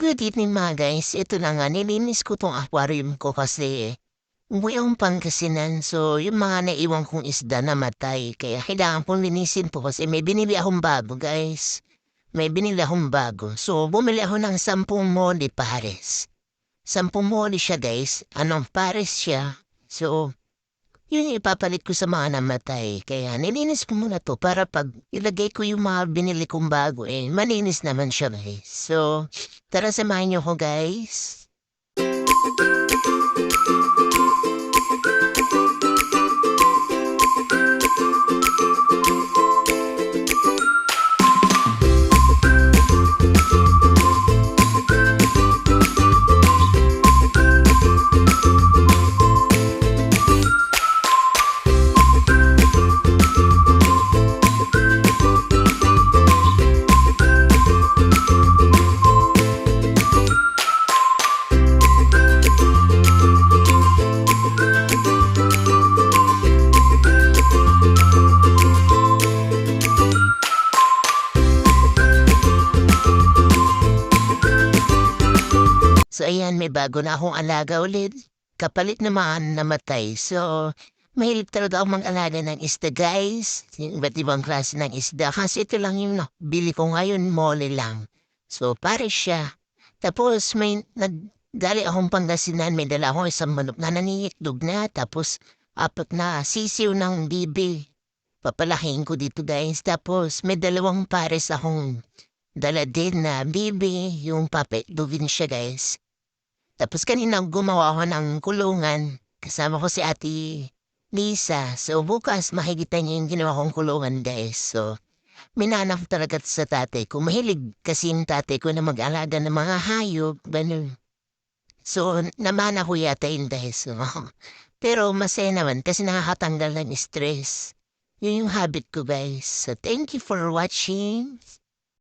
Good evening mga guys. Ito na nga, nilinis ko tong aquarium ko kasi buong Pangasinan. So, yung mga naiwan kong isda namatay. Kaya kailangan kong linisin po kasi may binili akong bago guys. May binili akong bago. So, bumili ako ng sampung moli pares. Sampung moli siya guys. Anong pares siya? So, yun yung ipapalit ko sa mga namatay. Kaya nilinis ko muna to para pag ilagay ko yung mga binili kong bago eh, malinis naman siya guys. So, tara samahan niyo ko guys. So ayan, may bago na akong alaga ulit. Kapalit naman namatay. So, mahilig talaga akong mag-alaga ng isda guys. Iba't ibang klase ng isda. Kasi ito lang yung no, bili ko ngayon, mole lang. So, pare siya. Tapos may nagdali akong Pangasinan, may dala akong isang manok na nangingitlog na. Tapos apat na sisiw ng bibi. Papalaking ko dito guys. Tapos may dalawang pares akong dala din na bibi. Yung papetlugin siya guys. Tapos kanina gumawa ako ng kulungan. Kasama ko si ate Lisa. So bukas makikita niyo yung ginawa kong kulungan guys. So minanap talaga sa tatay ko. Mahilig kasi yung tatay ko na mag-alaga ng mga hayop. Ganun. So namana ko yata yun guys. So, pero masaya naman kasi nakakatanggal ng stress. Yun yung habit ko guys. So thank you for watching.